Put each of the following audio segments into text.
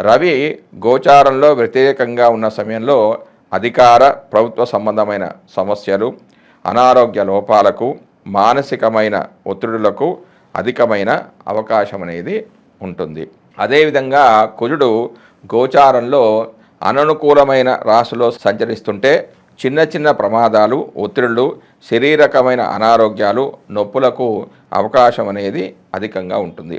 రవి గోచారంలో వ్యతిరేకంగా ఉన్న సమయంలో అధికార ప్రభుత్వ సంబంధమైన సమస్యలు అనారోగ్య లోపాలకు మానసికమైన ఒత్తిడులకు అధికమైన అవకాశం అనేది ఉంటుంది. అదేవిధంగా కుజుడు గోచారంలో అననుకూలమైన రాశిలో సంచరిస్తుంటే చిన్న చిన్న ప్రమాదాలు ఒత్తిడులు శరీరకమైన అనారోగ్యాలు నొప్పులకు అవకాశం అనేది అధికంగా ఉంటుంది.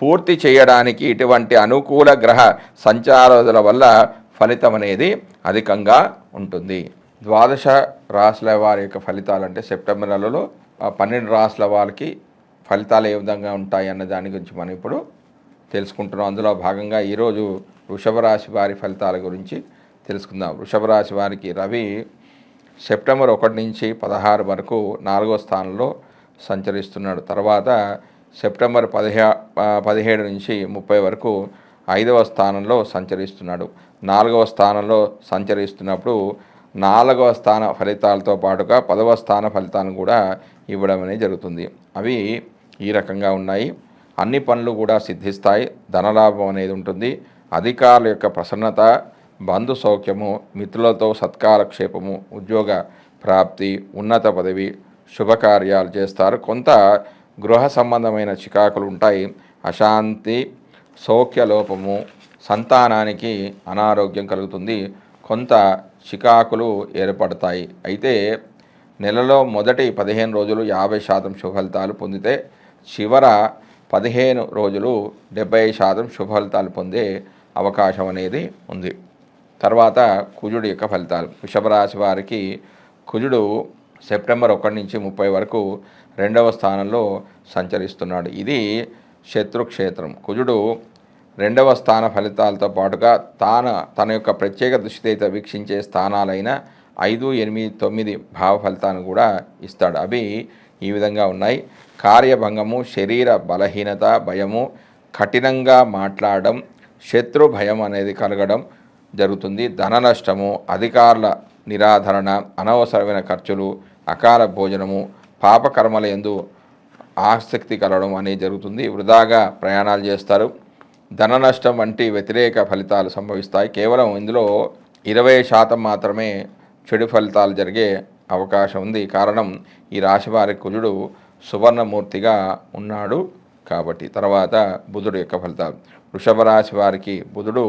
పూర్తి చేయడానికి ఇటువంటి అనుకూల గ్రహ సంచారాల వల్ల ఫలితం అనేది అధికంగా ఉంటుంది. ద్వాదశ రాశుల వారి యొక్క ఫలితాలు అంటే సెప్టెంబర్ నెలలో పన్నెండు రాశుల వారికి ఫలితాలు ఏ విధంగా ఉంటాయి అన్న దాని గురించి మనం ఇప్పుడు తెలుసుకుంటున్నాం. అందులో భాగంగా ఈరోజు వృషభ రాశి వారి ఫలితాల గురించి తెలుసుకుందాం. వృషభ రాశి వారికి రవి సెప్టెంబర్ ఒకటి నుంచి పదహారు వరకు నాలుగో స్థానంలో సంచరిస్తున్నాడు. తర్వాత సెప్టెంబర్ పదిహే పదిహేడు నుంచి ముప్పై వరకు ఐదవ స్థానంలో సంచరిస్తున్నాడు. నాలుగవ స్థానంలో సంచరిస్తున్నప్పుడు నాలుగవ స్థాన ఫలితాలతో పాటుగా పదవ స్థాన ఫలితాలను కూడా ఇవ్వడం అనేది జరుగుతుంది. అవి ఈ రకంగా ఉన్నాయి. అన్ని పనులు కూడా సిద్ధిస్తాయి. ధనలాభం అనేది ఉంటుంది. అధికారుల యొక్క ప్రసన్నత బంధు సౌఖ్యము మిత్రులతో సత్కాలక్షేపము ఉద్యోగ ప్రాప్తి ఉన్నత పదవి శుభకార్యాలు చేస్తారు. కొంత గృహ సంబంధమైన చికాకులు ఉంటాయి అశాంతి సౌఖ్యలోపము సంతానానికి అనారోగ్యం కలుగుతుంది. కొంత చికాకులు ఏర్పడతాయి. అయితే నెలలో మొదటి పదిహేను రోజులు యాభై శాతం శుభఫలితాలు పొందితే చివర పదిహేను రోజులు డెబ్బై శాతం శుభఫలితాలు పొందే అవకాశం అనేది ఉంది. తర్వాత కుజుడి యొక్క ఫలితాలు. వృషభరాశి వారికి కుజుడు సెప్టెంబర్ ఒకటి నుంచి ముప్పై వరకు రెండవ స్థానంలో సంచరిస్తున్నాడు. ఇది శత్రుక్షేత్రం కుజుడు రెండవ స్థాన ఫలితాలతో పాటుగా తాన తన యొక్క ప్రత్యేక దృష్టితో వీక్షించే స్థానాలైన ఐదు ఎనిమిది తొమ్మిది భావ ఫలితాలను కూడా ఇస్తాడు. అవి ఈ విధంగా ఉన్నాయి. కార్యభంగము శరీర బలహీనత భయము కఠినంగా మాట్లాడడం శత్రు భయం అనేది కలగడం జరుగుతుంది. ధన నష్టము అధికారుల నిరాధరణ అనవసరమైన ఖర్చులు అకాల భోజనము పాపకర్మల ఎందు ఆసక్తి కలగడం అనేది జరుగుతుంది. వృధాగా ప్రయాణాలు చేస్తారు. ధన నష్టం వంటి వ్యతిరేక ఫలితాలు సంభవిస్తాయి. కేవలం ఇందులో ఇరవై శాతం మాత్రమే చెడు ఫలితాలు జరిగే అవకాశం ఉంది. కారణం ఈ రాశి వారి కుజుడు సువర్ణమూర్తిగా ఉన్నాడు కాబట్టి. తర్వాత బుధుడు యొక్క ఫలితాలు. వృషభ రాశి వారికి బుధుడు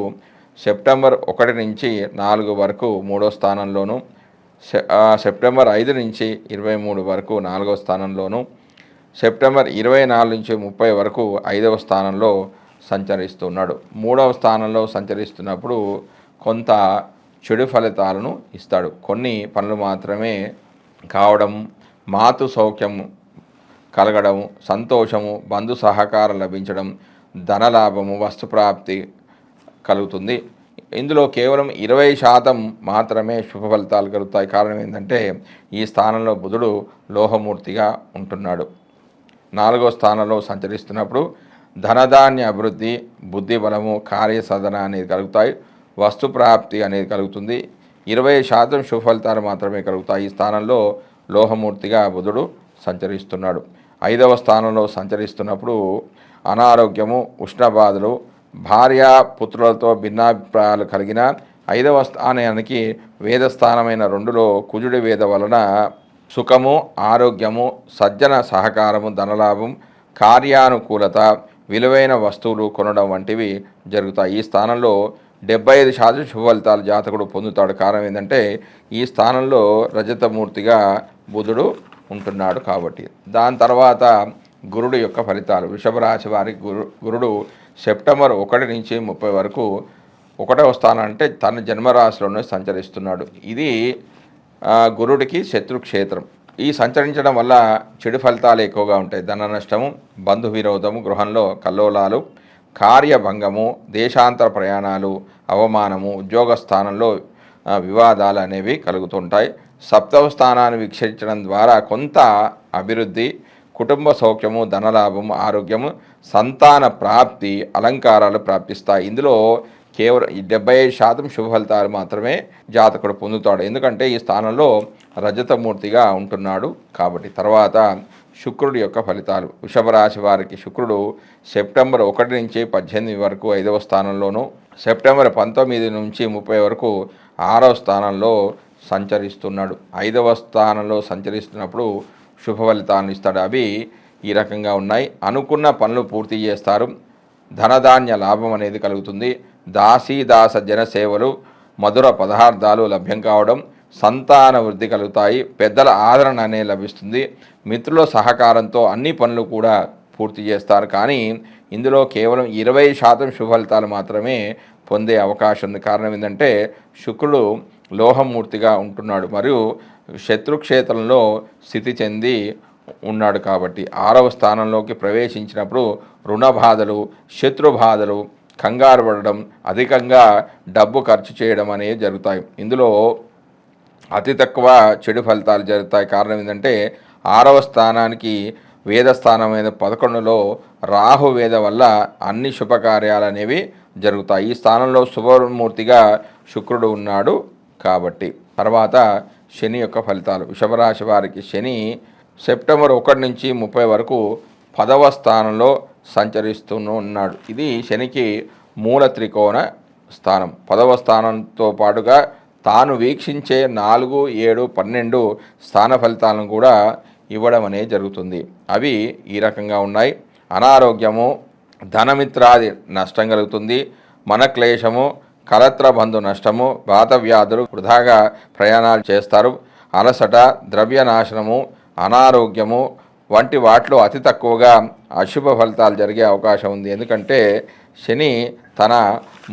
సెప్టెంబర్ ఒకటి నుంచి నాలుగు వరకు మూడో స్థానంలోను సెప్టెంబర్ ఐదు నుంచి ఇరవై మూడు వరకు నాలుగో స్థానంలోను సెప్టెంబర్ ఇరవై నాలుగు నుంచి ముప్పై వరకు ఐదవ స్థానంలో సంచరిస్తున్నాడు. మూడవ స్థానంలో సంచరిస్తున్నప్పుడు కొంత చెడు ఫలితాలను ఇస్తాడు. కొన్ని పనులు మాత్రమే కావడం మాతు సౌఖ్యం కలగడం సంతోషము బంధు సహకారం లభించడం ధనలాభము వస్తుప్రాప్తి కలుగుతుంది. ఇందులో కేవలం ఇరవై శాతం మాత్రమే శుభ ఫలితాలు కలుగుతాయి. కారణం ఏంటంటే ఈ స్థానంలో బుధుడు లోహమూర్తిగా ఉంటున్నాడు. నాలుగో స్థానంలో సంచరిస్తున్నప్పుడు ధనధాన్య అభివృద్ధి బుద్ధి బలము కార్యసాధన అనేది కలుగుతాయి. వస్తు ప్రాప్తి అనేది కలుగుతుంది. ఇరవై శాతం శుభ ఫలితాలు మాత్రమే కలుగుతాయి. ఈ స్థానంలో లోహమూర్తిగా బుధుడు సంచరిస్తున్నాడు. ఐదవ స్థానంలో సంచరిస్తున్నప్పుడు అనారోగ్యము ఉష్ణబాధలు భార్య పుత్రులతో భిన్నాభిప్రాయాలు కలిగిన ఐదవ స్థానానికి వేదస్థానమైన రెండులో కుజుడి వేద వలన సుఖము ఆరోగ్యము సజ్జన సహకారము ధనలాభం కార్యానుకూలత విలువైన వస్తువులు కొనడం వంటివి జరుగుతాయి. ఈ స్థానంలో డెబ్బై ఐదు శాతం శుభ ఫలితాలు జాతకుడు పొందుతాడు. కారణం ఏంటంటే ఈ స్థానంలో రజతమూర్తిగా బుధుడు ఉంటున్నాడు కాబట్టి. దాని తర్వాత గురుడు యొక్క ఫలితాలు. వృషభ రాశి వారికి గురు గురుడు సెప్టెంబర్ ఒకటి నుంచి ముప్పై వరకు ఒకటవ స్థానం అంటే తన జన్మరాశిలోనే సంచరిస్తున్నాడు. ఇది గురుడికి శత్రుక్షేత్రం. ఈ సంచరించడం వల్ల చెడు ఫలితాలు ఎక్కువగా ఉంటాయి. ధన నష్టము బంధు విరోధము గృహంలో కల్లోలాలు కార్యభంగము దేశాంతర ప్రయాణాలు అవమానము ఉద్యోగ స్థానంలో వివాదాలు అనేవి కలుగుతుంటాయి. సప్తవ స్థానాన్ని వీక్షించడం ద్వారా కొంత అభివృద్ధి కుటుంబ సౌఖ్యము ధనలాభం ఆరోగ్యము సంతాన ప్రాప్తి అలంకారాలు ప్రాప్తిస్తాయి. ఇందులో కేవలం డెబ్బై ఐదు శాతం శుభ ఫలితాలు మాత్రమే జాతకుడు పొందుతాడు. ఎందుకంటే ఈ స్థానంలో రజతమూర్తిగా ఉంటున్నాడు కాబట్టి తర్వాత శుక్రుడి యొక్క ఫలితాలు. వృషభ రాశి వారికి శుక్రుడు సెప్టెంబర్ ఒకటి నుంచి పద్దెనిమిది వరకు ఐదవ స్థానంలోను సెప్టెంబర్ పంతొమ్మిది నుంచి ముప్పై వరకు ఆరవ స్థానంలో సంచరిస్తున్నాడు. ఐదవ స్థానంలో సంచరిస్తున్నప్పుడు శుభ ఫలితాలను ఇస్తాడు. అవి ఈ రకంగా ఉన్నాయి. అనుకున్న పనులు పూర్తి చేస్తారు. ధనధాన్య లాభం అనేది కలుగుతుంది. దాసీదాస జనసేవలు మధుర పదార్థాలు లభ్యం కావడం సంతాన వృద్ధి కలుగుతాయి. పెద్దల ఆదరణ అనేది లభిస్తుంది. మిత్రుల సహకారంతో అన్ని పనులు కూడా పూర్తి చేస్తారు. కానీ ఇందులో కేవలం ఇరవై శాతం శుభఫలితాలు మాత్రమే పొందే అవకాశం ఉంది. కారణం ఏంటంటే శుక్రుడు లోహమూర్తిగా ఉంటున్నాడు. మరియు శత్రుక్షేత్రంలో స్థితి చెంది ఉన్నాడు కాబట్టి ఆరవ స్థానంలోకి ప్రవేశించినప్పుడు రుణ బాధలు శత్రు బాధలు కంగారు పడడం అధికంగా డబ్బు ఖర్చు చేయడం అనేవి జరుగుతాయి. ఇందులో అతి తక్కువ చెడు ఫలితాలు జరుగుతాయి. కారణం ఏంటంటే ఆరవ స్థానానికి వేద స్థానమైన పదకొండులో రాహు వేద వల్ల అన్ని శుభకార్యాలు అనేవి జరుగుతాయి. ఈ స్థానంలో శుభమూర్తిగా శుక్రుడు ఉన్నాడు కాబట్టి. తర్వాత శని యొక్క ఫలితాలు. వృషభరాశి వారికి శని సెప్టెంబర్ ఒకటి నుంచి ముప్పై వరకు పదవ స్థానంలో సంచరిస్తూ ఉన్నాడు. ఇది శనికి మూల త్రికోణ స్థానం. పదవ స్థానంతో పాటుగా తాను వీక్షించే నాలుగు ఏడు పన్నెండు స్థాన ఫలితాలను కూడా ఇవ్వడం అనేది జరుగుతుంది. అవి ఈ రకంగా ఉన్నాయి. అనారోగ్యము ధనమిత్రాది నష్టం కలుగుతుంది. మన క్లేశము బంధు నష్టము వాత వ్యాధులు వృధాగా ప్రయాణాలు చేస్తారు. అలసట ద్రవ్య నాశనము అనారోగ్యము వంటి వాటిలో అతి తక్కువగా అశుభ ఫలితాలు జరిగే అవకాశం ఉంది. ఎందుకంటే శని తన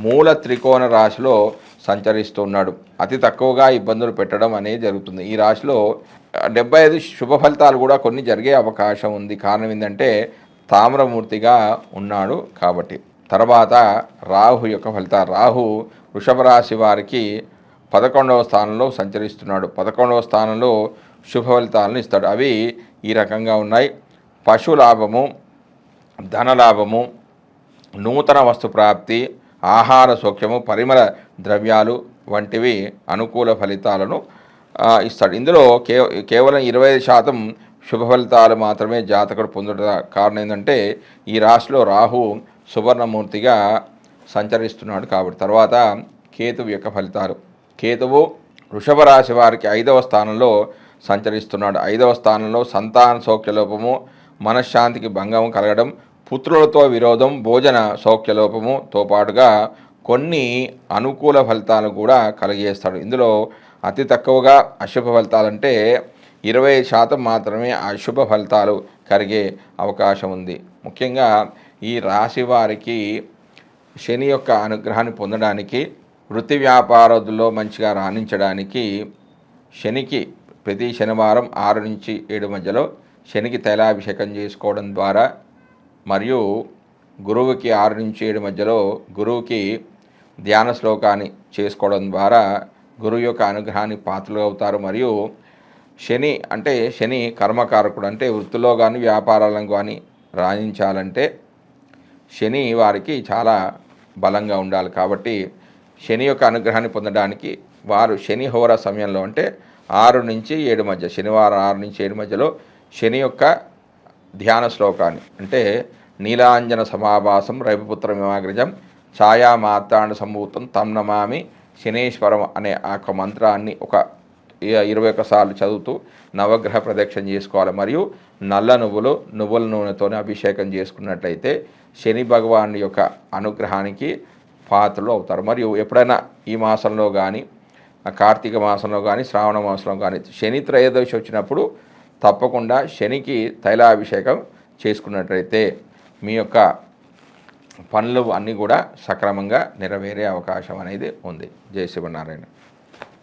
మూల త్రికోణ రాశిలో సంచరిస్తున్నాడు. అతి తక్కువగా ఇబ్బందులు పెట్టడం అనేది జరుగుతుంది. ఈ రాశిలో డెబ్బై ఐదు శుభ ఫలితాలు కూడా కొన్ని జరిగే అవకాశం ఉంది. కారణం ఏంటంటే తామ్రమూర్తిగా ఉన్నాడు కాబట్టి. తర్వాత రాహు యొక్క ఫలితాలు. రాహు వృషభ రాశి వారికి పదకొండవ స్థానంలో సంచరిస్తున్నాడు. పదకొండవ స్థానంలో శుభ ఫలితాలను ఇస్తాడు. అవి ఈ రకంగా ఉన్నాయి. పశు లాభము ధనలాభము నూతన వస్తు ప్రాప్తి ఆహార సౌఖ్యము పరిమళ ద్రవ్యాలు వంటివి అనుకూల ఫలితాలను ఇస్తాడు. ఇందులో కే కేవలం ఇరవై శాతం శుభ ఫలితాలు మాత్రమే జాతకుడు పొందుట కారణం ఏంటంటే ఈ రాశిలో రాహు సువర్ణమూర్తిగా సంచరిస్తున్నాడు కాబట్టి. తర్వాత కేతువు యొక్క ఫలితాలు. కేతువు వృషభ రాశి వారికి ఐదవ స్థానంలో సంచరిస్తున్నాడు. ఐదవ స్థానంలో సంతాన సౌఖ్యలోపము మనశ్శాంతికి భంగం కలగడం పుత్రులతో విరోధం భోజన సౌఖ్యలోపముతో పాటుగా కొన్ని అనుకూల ఫలితాలు కూడా కలిగేస్తాడు ఇందులో అతి తక్కువగా అశుభ ఫలితాలంటే ఇరవై శాతం మాత్రమే అశుభ ఫలితాలు కలిగే అవకాశం ఉంది. ముఖ్యంగా ఈ రాశి వారికి శని యొక్క అనుగ్రహాన్ని పొందడానికి వృత్తి వ్యాపారాదుల్లో మంచిగా రాణించడానికి శనికి ప్రతి శనివారం ఆరు నుంచి ఏడు మధ్యలో శనికి తైలాభిషేకం చేసుకోవడం ద్వారా మరియు గురువుకి ఆరు నుంచి ఏడు మధ్యలో గురువుకి ధ్యాన శ్లోకాన్ని చేసుకోవడం ద్వారా గురువు యొక్క అనుగ్రహాన్ని పాత్రలు అవుతారు. మరియు శని అంటే శని కర్మకారకుడు అంటే వృత్తిలో కానీ వ్యాపారాలను కానీ రాణించాలంటే శని వారికి చాలా బలంగా ఉండాలి కాబట్టి శని యొక్క అనుగ్రహాన్ని పొందడానికి వారు శని హోర సమయంలో అంటే ఆరు నుంచి ఏడు మధ్య శనివారం ఆరు నుంచి ఏడు మధ్యలో శని యొక్క ధ్యాన శ్లోకాన్ని అంటే నీలాంజన సమాభాసం రవిపుత్ర మిమాగ్రజం ఛాయా మాతాండ సంభూతం తం నమామి శనేశ్వరం అనే ఆ యొక్క మంత్రాన్ని ఒక ఇరవై ఒక్కసార్లు చదువుతూ నవగ్రహ ప్రదక్షిణ చేసుకోవాలి. మరియు నల్ల నువ్వులు నువ్వుల నూనెతోనే అభిషేకం చేసుకున్నట్లయితే శని భగవాన్ యొక్క అనుగ్రహానికి పాత్రలు అవుతారు. మరియు ఎప్పుడైనా ఈ మాసంలో కానీ కార్తీక మాసంలో కానీ శ్రావణ మాసంలో కానీ శని త్రయోదశి వచ్చినప్పుడు తప్పకుండా శనికి తైలాభిషేకం చేసుకున్నట్లయితే మీ యొక్క పనులు అన్నీ కూడా సక్రమంగా నెరవేరే అవకాశం అనేది ఉంది. జయ శివనారాయణ